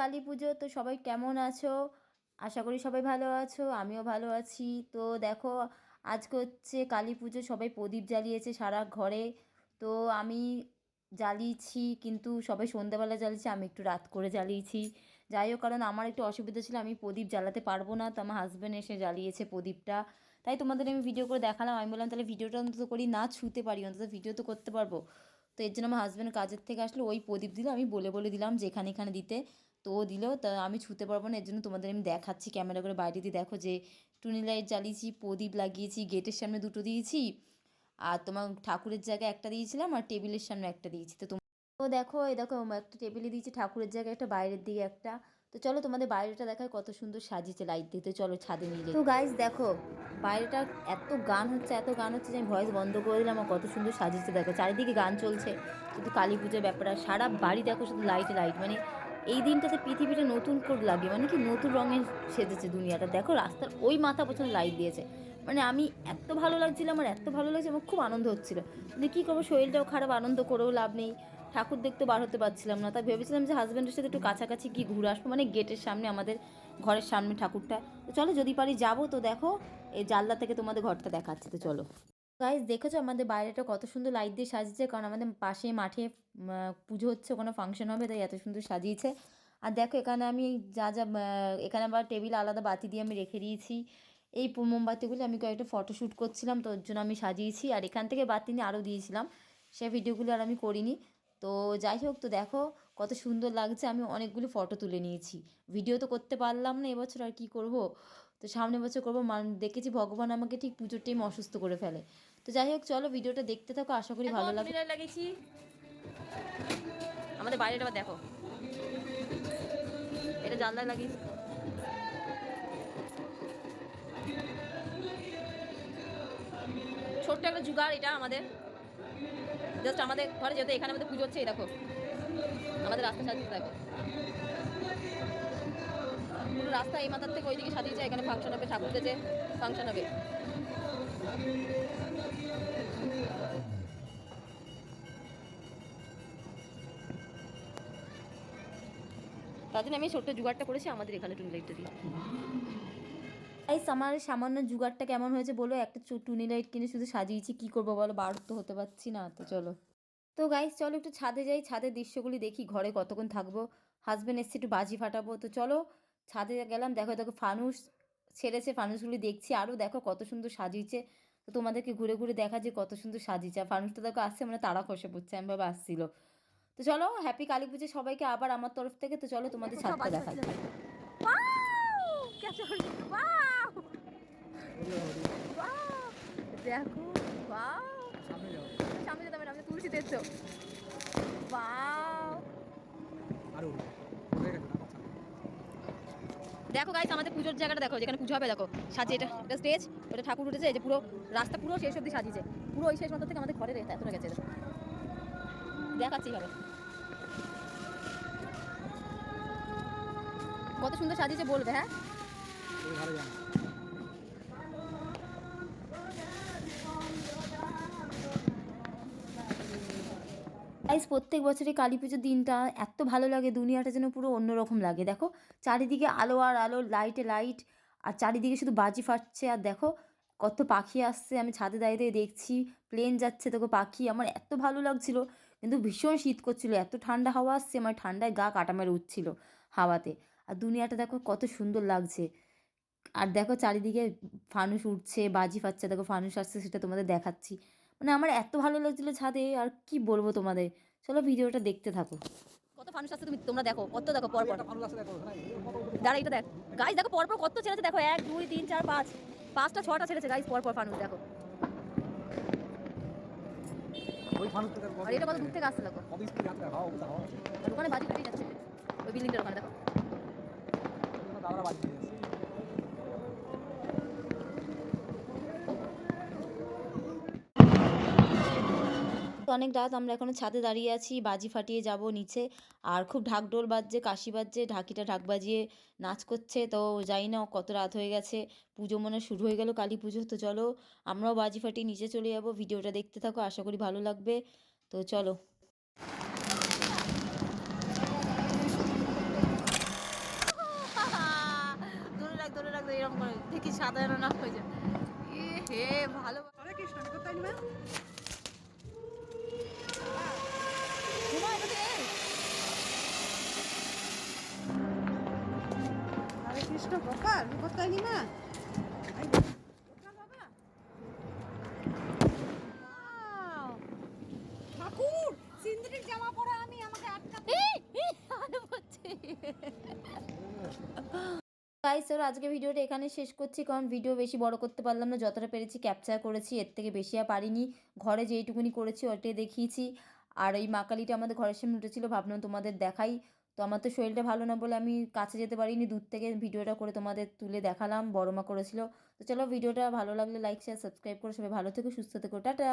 কালী পুজো, তো সবাই কেমন আছো? আশা করি সবাই ভালো আছো, আমিও ভালো আছি। তো দেখো, আজকে হচ্ছে কালী পুজো, সবাই প্রদীপ জ্বালিয়েছে সারা ঘরে। তো আমি জ্বালিয়েছি, কিন্তু সবাই সন্ধ্যাবেলা জ্বালিয়েছে, আমি একটু রাত করে জ্বালিয়েছি। যাই হোক, কারণ আমার একটু অসুবিধা ছিল, আমি প্রদীপ জ্বালাতে পারব না, তো আমার হাজব্যান্ড এসে জ্বালিয়েছে প্রদীপটা। তাই তোমাদের আমি ভিডিও করে দেখালাম, আমি বললাম, তাহলে ভিডিওটা অন্তত করি, না ছুতে পারি, অন্তত ভিডিও তো করতে পারব। তো এর জন্য আমার হাজব্যান্ড কাজের থেকে আসলে, ওই প্রদীপ দিল, আমি বলে বলে দিলাম যে এখানে এখানে দিতে। তো ও তা আমি ছুতে পারব না, এর জন্য তোমাদের আমি দেখাচ্ছি, ক্যামেরা করে বাইরে দিয়ে দেখো যে টুনি লাইট জ্বালিয়েছি, প্রদীপ লাগিয়েছি, গেটের সামনে দুটো দিয়েছি, আর তোমার ঠাকুরের জায়গায় একটা দিয়েছিলাম আর টেবিলের সামনে একটা দিয়েছি। তো তো দেখো, এই দেখো একটা টেবিলে দিয়েছি, ঠাকুরের জায়গায় একটা, বাইরের দিকে একটা। তো চলো তোমাদের বাইরেটা দেখায় কত সুন্দর সাজিয়েছে লাইট দিয়ে। তো চলো ছাদে নিয়ে তো গাইজ দেখো বাইরেটা এত গান হচ্ছে, এত গান হচ্ছে যে আমি ভয়েস বন্ধ করে দিলাম কত সুন্দর সাজিয়েছে দেখো, চারিদিকে গান চলছে, শুধু কালী পুজোর ব্যাপার আর সারা বাড়ি দেখো শুধু লাইটে লাইট মানে এই দিনটাতে পৃথিবীটা নতুন করে লাগে মানে কি নতুন রঙে সেজেছে দুনিয়াটা। দেখো, রাস্তার ওই মাথা পর্যন্ত লাইট দিয়েছে। মানে আমি এত ভালো লাগছিল, আমার এত ভালো লাগছে, আমার খুব আনন্দ হচ্ছিল। কিন্তু কী করব, শরীরটাও খারাপ, আনন্দ করেও লাভ নেই। ঠাকুর দেখতে বার হতে পারছিলাম না, তাই ভেবেছিলাম যে হাজব্যান্ডের সাথে একটু কাছাকাছি গিয়ে ঘুরে আসব মানে গেটের সামনে, আমাদের ঘরের সামনে ঠাকুরটা। তো চলো, যদি পারি যাব, তো দেখো, এই জানলা থেকে তোমাদের ঘরটা দেখাচ্ছে, তো চলো। গাইজ দেখেছ আমাদের বাইরেটা কত সুন্দর লাইট দিয়ে সাজিয়েছে? কারণ আমাদের পাশে মাঠে পুজো হচ্ছে ওখানে ফাংশন হবে, তাই এত সুন্দর সাজিয়েছে। আর দেখো, এখানে আমি যা যা এখানে আবার টেবিল আলাদা বাতি দিয়ে আমি রেখে দিয়েছি। এই মোমবাতিগুলো আমি কয়েকটা ফটোশ্যুট করছিলাম, তো ওর জন্য আমি সাজিয়েছি। আর এখান থেকে বাতি নিয়ে আরও দিয়েছিলাম। সে ভিডিওগুলো আর আমি করিনি। তো যাই হোক, তো দেখো, কত সুন্দর লাগছে। আমি অনেকগুলো ফটো তুলে নিয়েছি। ভিডিও তো করতে পারলাম না এবছর, আর কি করব? তো সামনে বছর করব মান- দেখেছি ভগবান আমাকে ঠিক পুজোর টাইম অসুস্থ করে ফেলে। তো যাই হোক চলো ভিডিওটা দেখতে থাকো আশা করি ভালো লাগবে। লাগিয়েছি। আমাদের বাইরেটা দেখো। এটা জানলায় লাগিয়েছি। ছোট্ট একটা জুগার এটা আমাদের। জাস্ট আমাদের ঘরে যেতে এখানে আমাদের পুজো হচ্ছে এই দেখো। আমাদের রাস্তা সাজিয়ে দেখো পুরো রাস্তা এই মাথার থেকে ওইদিকে সাজিয়েছে এখানে ফাংশন হবে ঠাকুর গেছে ফাংশন হবে। তার জন্য আমি ছোট্ট জুগাড়টা করেছি, আমাদের এখানে টুনি লাইটটা দিয়ে। এই আমার সামান্য জুগাড়টা কেমন হয়েছে বলো? একটা টুনি লাইট কিনে শুধু সাজিয়েছি, কি করব বলো? বার তো হতে পারছি না, তো চলো। তো গাইস চলো একটু ছাদে যাই। ছাদের দৃশ্যগুলি দেখি ঘরে কতক্ষণ থাকব। হাজব্যান্ড এসছে একটু বাজি ফাটাবো। তো চলো ছাদে গেলাম। দেখো দেখো ফানুস ছেড়েছে। ফানুসগুলি দেখছি। আরও দেখো কত সুন্দর সাজিয়েছে। তো তোমাদেরকে ঘুরে ঘুরে দেখা যে কত সুন্দর সাজিয়েছে। আর ফানুসটা দেখো আসছে মানে তারা খসে পড়ছে। আমি ভাবে আসছিল। তো চলো হ্যাপি কালী পুজো সবাইকে আবার আমার তরফ থেকে। তো চলো তোমাদের ছাদটা দেখাই। দেখো হবে দেখছ? বাও দেখো গাইস আমাদের পুজোর জায়গাটা দেখো যেখানে পুজো হবে দেখো। সাজিয়ে এটা এটা স্টেজ ওটা ঠাকুর উঠেছে এই যে পুরো রাস্তা পুরো শেষ অব্দি সাজিয়েছে। পুরো ওই শেষ মাথা থেকে আমাদের ঘরে রেখে এতটা গেছে দেখাচ্ছি ভাবে কত সুন্দর সাজিয়েছে বলবে হ্যাঁ? গাইস প্রত্যেক বছরই কালী পুজোর দিনটা এত ভালো লাগে, দুনিয়াটা যেন পুরো অন্যরকম লাগে। দেখো, চারিদিকে আলো আর আলো লাইটে লাইট আর চারিদিকে শুধু বাজি ফাটছে। আর দেখো, কত পাখি আসছে, আমি ছাদে দাঁড়িয়ে দেখছি প্লেন যাচ্ছে, দেখো পাখি। আমার এত ভালো লাগছিল, কিন্তু ভীষণ শীত করছিল, এত ঠান্ডা হাওয়া আসছে, আমার ঠান্ডায় গা কাটা মেরে উঠছিল হাওয়াতে। আর দুনিয়াটা দেখো, কত সুন্দর লাগছে। আর দেখো, চারিদিকে ফানুস উঠছে, বাজি ফাটছে, দেখো ফানুস আসছে, সেটা তোমাদের দেখাচ্ছি। মানে আমার এত ভালো লাগছিল ছাদে, আর কি বলব তোমাদের? চলো ভিডিওটা দেখতে থাকো। কত ফানুস আসছে তুমি? তোমরা দেখো কত দেখো পর পর দাঁড়া এটা দেখ। গাইস দেখো পর পর কত ছেড়েছে দেখো এক দুই তিন চার পাঁচ। পাঁচটা ছটা ছেড়েছে গাইস পর পর ফানুস দেখো। ওই আর এটা কত দূর থেকে আসছে দেখো। ওখানে বাজি ফাটিয়ে যাচ্ছে। ওই বিল্ডিংটার ওখানে দেখো। দাদারা বাজি অনেক রাত আমরা এখনও ছাদে দাঁড়িয়ে আছি বাজি ফাটিয়ে যাব নিচে। আর খুব ঢাকঢোল বাজছে কাশি বাজছে ঢাকিটা ঢাক বাজিয়ে নাচ করছে তো জানি না কত রাত হয়ে গেছে পুজো মনে শুরু হয়ে গেল কালী পুজো তো চলো আমরাও বাজি ফাটিয়ে নিচে চলে যাব ভিডিওটা দেখতে থাকো আশা করি ভালো লাগবে তো চলো। ধরে এরকম করে দেখি সাধারণ না হয়ে যায়। এ হে ভালো হরে কৃষ্ণ কোথায় কৃষ্ণ গোপাল স্যার আজকে ভিডিওটা এখানে শেষ করছি, কারণ ভিডিও বেশি বড় করতে পারলাম না, যতটা পেরেছি ক্যাপচার করেছি, এর থেকে বেশি আর পারিনি। ঘরে যেইটুকুনি করেছি ওটাই দেখিয়েছি। আর এই মা কালীটা আমাদের ঘরের সামনে উঠেছিল, ভাবলাম তোমাদের দেখাই। তো আমার তো শরীরটা ভালো না বলে আমি কাছে যেতে পারিনি। দূর থেকে ভিডিওটা করে তোমাদের তুলে দেখালাম, বড় মা করেছিল। তো চলো ভিডিওটা ভালো লাগলে লাইক শেয়ার সাবস্ক্রাইব করে সবাই ভালো থেকে, সুস্থ থেকো, টাটা।